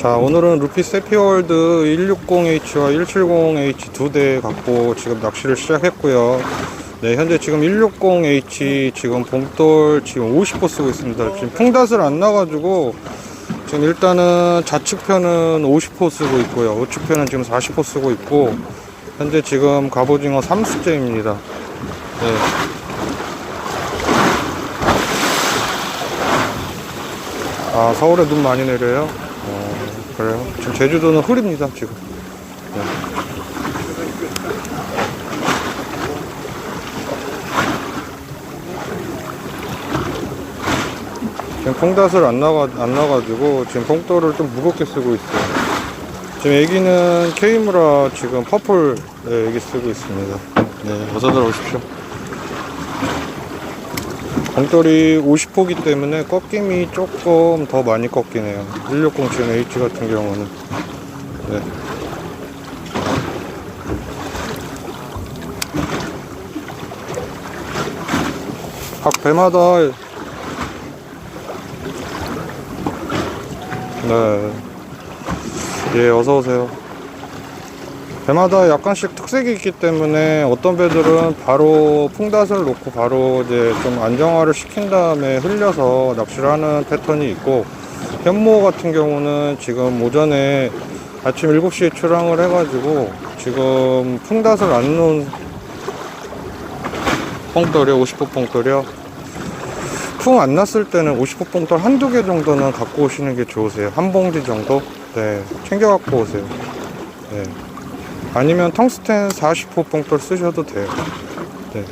자 오늘은 루피 세피월드 160H와 170H 두 대 갖고 지금 낚시를 시작했고요 네 현재 지금 160H 지금 봉돌 지금 50호 쓰고 있습니다 지금 풍닷을 안 나가지고 지금 일단은 좌측편은 50호 쓰고 있고요 우측편은 지금 40호 쓰고 있고 현재 지금 갑오징어 3수째입니다 네. 아 서울에 눈 많이 내려요? 어, 그래요? 지금 제주도는 흐립니다 지금 네. 지금 퐁닷을 안 나가 안 나가지고 지금 봉돌을 좀 무겁게 쓰고 있어요. 지금 애기는 케이무라 지금 퍼플 네, 애기 쓰고 있습니다. 네, 어서 들어오십시오. 봉돌이 50호기 때문에 꺾임이 조금 더 많이 꺾이네요. 1607 H 같은 경우는. 네. 각 배마다 네. 예, 어서 오세요. 배마다 약간씩 특색이 있기 때문에 어떤 배들은 바로 풍닷을 놓고 바로 이제 좀 안정화를 시킨 다음에 흘려서 낚시를 하는 패턴이 있고 현모 같은 경우는 지금 오전에 아침 7시에 출항을 해가지고 지금 풍닷을 안 놓은 뽕돌이요 50호 뽕돌이요? 풍 안 났을 때는 50호 뽕돌 한두 개 정도는 갖고 오시는 게 좋으세요. 한 봉지 정도? 네 챙겨 갖고 오세요. 네. 아니면 텅스텐 40호 뽕돌 쓰셔도 돼요. 네.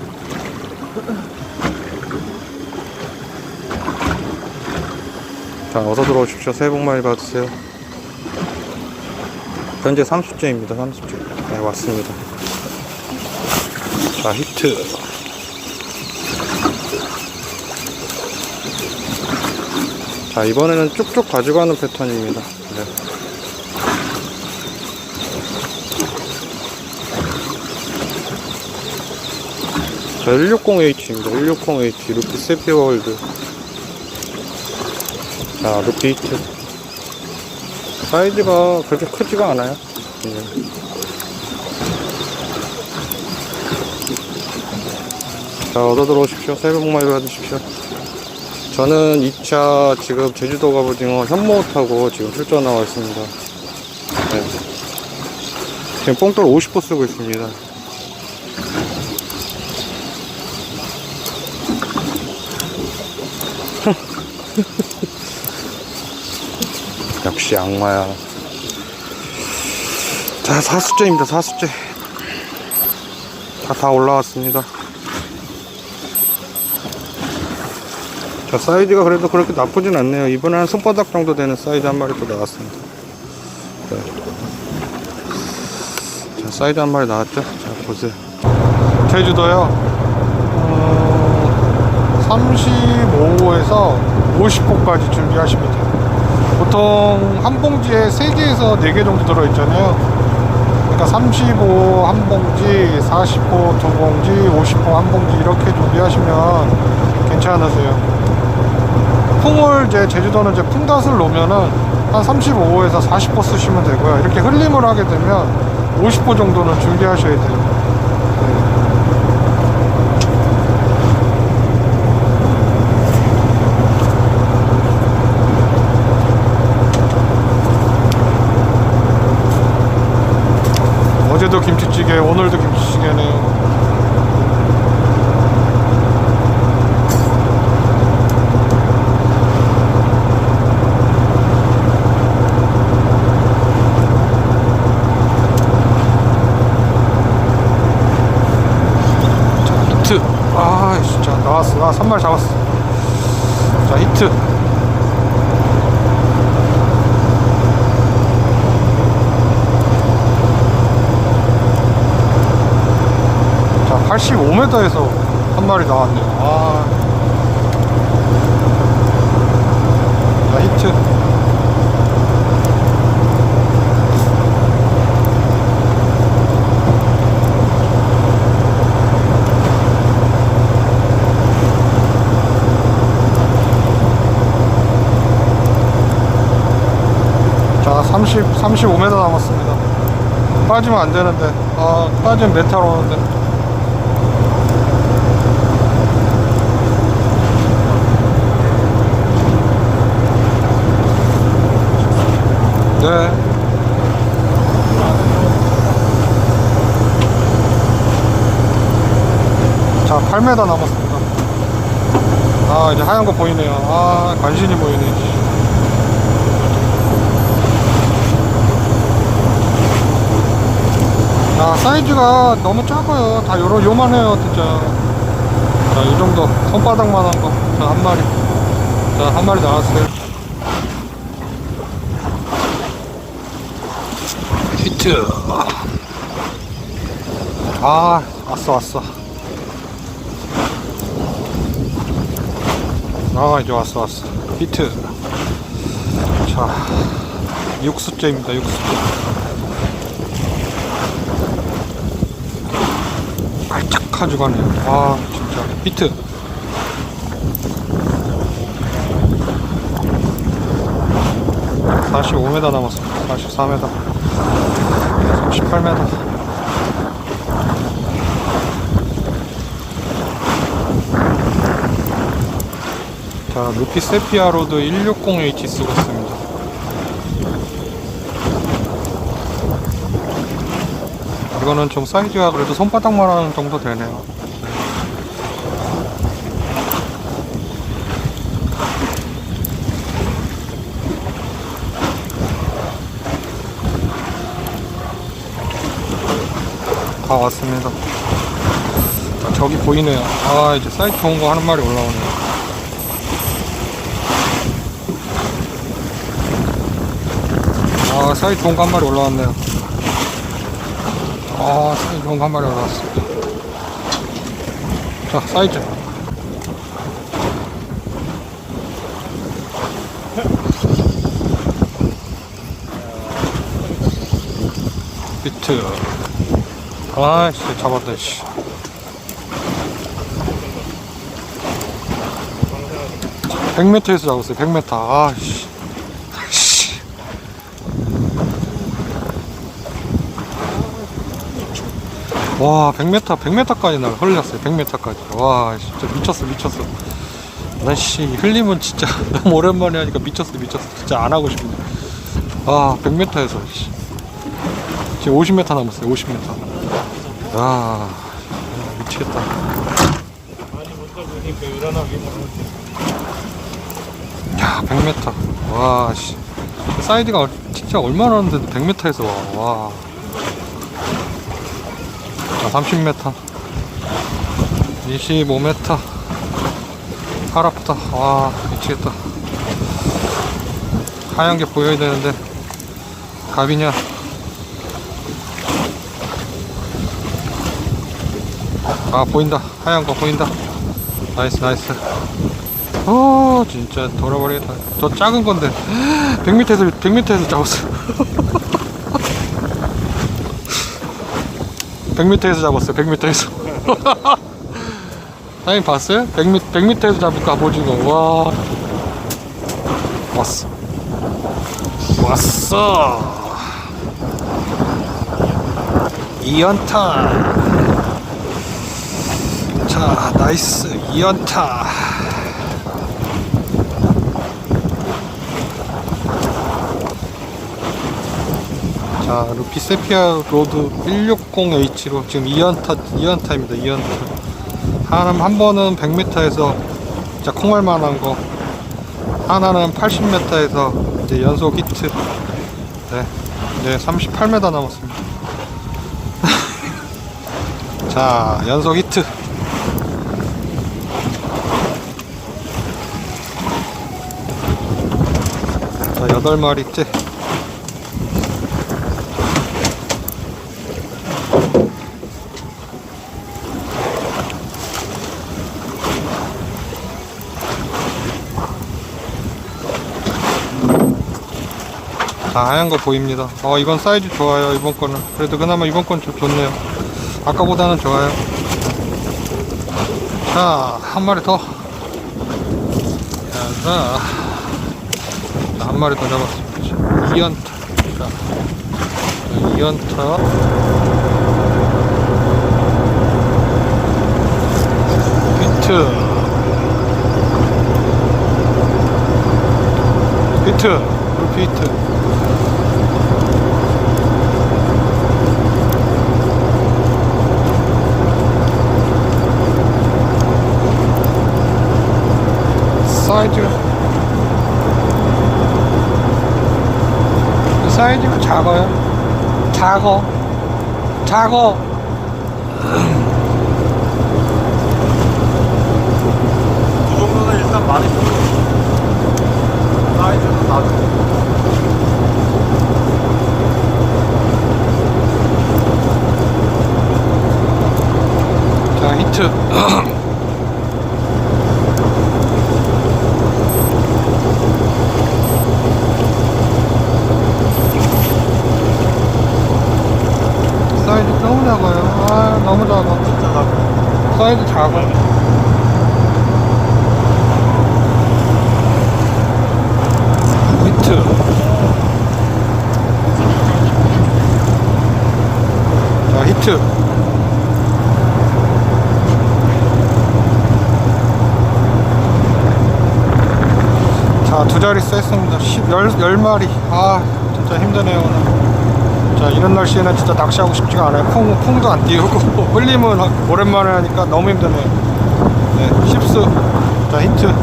자 어서 들어오십시오. 새해 복 많이 받으세요. 현재 30주입니다 30주. 네 왔습니다. 자 히트. 자 이번에는 쭉쭉 가져가는 패턴입니다. 네. 자 160H입니다 160H 루피 세피 월드 자 루피 히트 사이즈가 그렇게 크지가 않아요 네. 자 어서 들어오십시오 새해 복 많이 받으십시오 저는 2차 지금 제주도 갑오징어 현모 타고 지금 출전 나와 있습니다. 네. 지금 뽕돌 50호 쓰고 있습니다. 역시 악마야. 자, 사수째입니다, 사수째. 다, 다 올라왔습니다. 자, 사이즈가 그래도 그렇게 나쁘진 않네요. 이번에는 손바닥 정도 되는 사이즈 한 마리 또 나왔습니다. 네. 자, 사이즈 한 마리 나왔죠? 자, 보세요. 제주도요. 어, 35호에서 50호까지 준비하시면 돼요. 보통 한 봉지에 3개에서 4개 정도 들어있잖아요. 그러니까 35 한 봉지, 40호 두 봉지, 50호 한 봉지 이렇게 준비하시면 괜찮으세요. 풍을 이제 제주도는 이제 풍닷을 놓으면은 한 35호에서 40호 쓰시면 되고요. 이렇게 흘림을 하게 되면 50호 정도는 준비하셔야 돼요. 어제도 김치찌개, 오늘도 김치찌개네요. 히트. 아, 진짜 나왔어. 나 선발 잡았어. 자, 히트. 자, 85m에서 한 마리 나왔네요. 아. 자, 히트. 자, 아, 30, 35m 남았습니다. 빠지면 안 되는데. 아, 빠지면 메탈 오는데. 네. 자, 8m 남았습니다. 아, 이제 하얀 거 보이네요. 아, 간신히 보이네. 씨. 야, 사이즈가 너무 작아요. 다 요러, 요만해요, 진짜. 자, 이 정도. 손바닥만 한 거. 자, 한 마리. 자, 한 마리 나왔어요. 히트. 아, 왔어, 왔어. 아, 이제 왔어, 왔어. 히트. 자, 육수째입니다, 육수째. 깔짝 가져가네요. 아, 진짜. 히트. (45m) 남았습니다 (44m) (38m) 자 루피 세피아 로드 160H 쓰고 있습니다 이거는 좀 사이즈가 그래도 손바닥만 하는 정도 되네요. 다 왔습니다. 아, 저기 보이네요. 아, 이제 사이즈 좋은 거 하는 말이 올라오네요. 아, 사이즈 좋은 거한 마리 올라왔네요. 아, 사이즈 좋은 거한 마리 올라왔습니다. 자, 사이즈. 비트. 아, 씨, 잡았다, 씨. 백 m 에서 잡았어요, 100m. 아, 씨. 씨. 와 100m 100m까지 날 흘렸어요 100m까지 와 진짜 미쳤어 미쳤어 나씨 흘림은 진짜 너무 오랜만에 하니까 미쳤어 미쳤어 진짜 안 하고 싶네 아 100m에서 씨. 지금 50m 남았어요 50m 아 미치겠다. 야 100m 와 씨. 사이즈가 진짜 얼마나 하는데 100m에서 와, 와. 자, 30m 25m 팔 아프다. 와 미치겠다. 하얀 게 보여야 되는데. 갑이냐 아 보인다. 하얀 거 보인다. 나이스 나이스. 어 진짜 돌아버리겠다. 저 작은 건데. 100m에서 100m에서 잡았어. 100m에서 잡았어요 100m에서. 사장님 봤어요? 100m, 100m에서 잡을까 보지고 와. 왔어. 왔어. 이연타 자 나이스. 이연타. 자 루피 세피아 로드 160H로 지금 2연타 2연타입니다 2연타. 하나는 한 번은 100m에서 진짜 콩알만한 거. 하나는 80m에서 이제 연속 히트. 네, 네 38m 남았습니다. 자 연속 히트 자 8마리째 자, 하얀 거 보입니다. 어, 이건 사이즈 좋아요, 이번 거는. 그래도 그나마 이번 건 좀 좋네요. 아까보다는 좋아요. 자, 한 마리 더. 자, 자, 한 마리 더 잡았습니다. 2연타. 자, 2연타. 비트. 비트. 루피트. 사이즈. 사이즈가 작아요. 작어. 작어. 그 정도는 일단 많이. 사이즈는 나도. 자, 히트. 사이즈 너무 작아요. 아, 너무 작아. 진짜 나도. 사이즈 작아. 히트. 자, 히트. 자, 두 자릿수 했습니다. 10, 10, 10마리. 아, 진짜 힘드네요, 오늘. 자, 이런 날씨에는 진짜 낚시하고 싶지가 않아요. 풍, 풍도 안 띄우고, 흘림은 오랜만에 하니까 너무 힘드네요. 네, 10수. 자, 히트.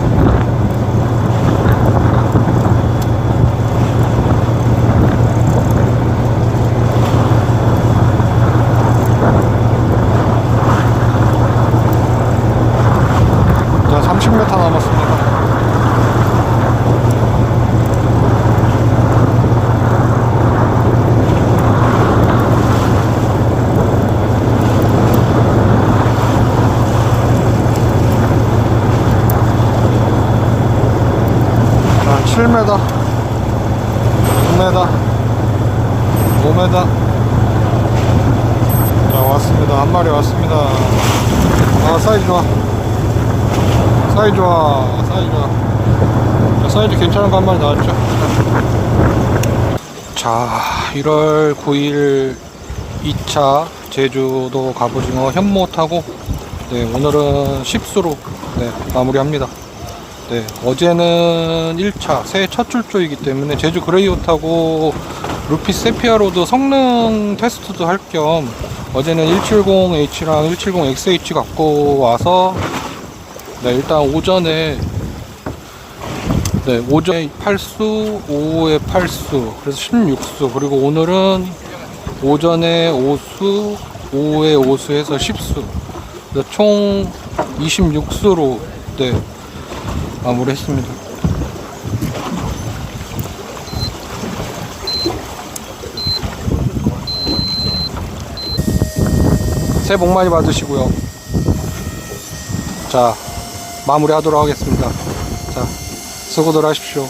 자, 30m 남았습니다. 자, 7m, 6m, 5m. 자, 왔습니다. 한 마리 왔습니다. 아, 사이즈 좋아. 사이즈 좋아. 사이즈 좋아. 자, 사이즈 괜찮은 거 한 마리 나왔죠? 자, 1월 9일 2차 제주도 갑오징어 현모 타고 네, 오늘은 10수로 네, 마무리합니다. 네, 어제는 1차 새해 첫 출조이기 때문에 제주 그레이옷하고 루피 세피아로드 성능 테스트도 할 겸 어제는 170H랑 170XH 갖고 와서 네, 일단 오전에 네, 오전에 8수, 오후에 8수, 그래서 16수, 그리고 오늘은 오전에 5수, 오후에 5수 해서 10수. 그래서 총 26수로 네, 마무리했습니다. 새해 복 많이 받으시고요. 자, 마무리 하도록 하겠습니다. 자, 수고들 하십시오.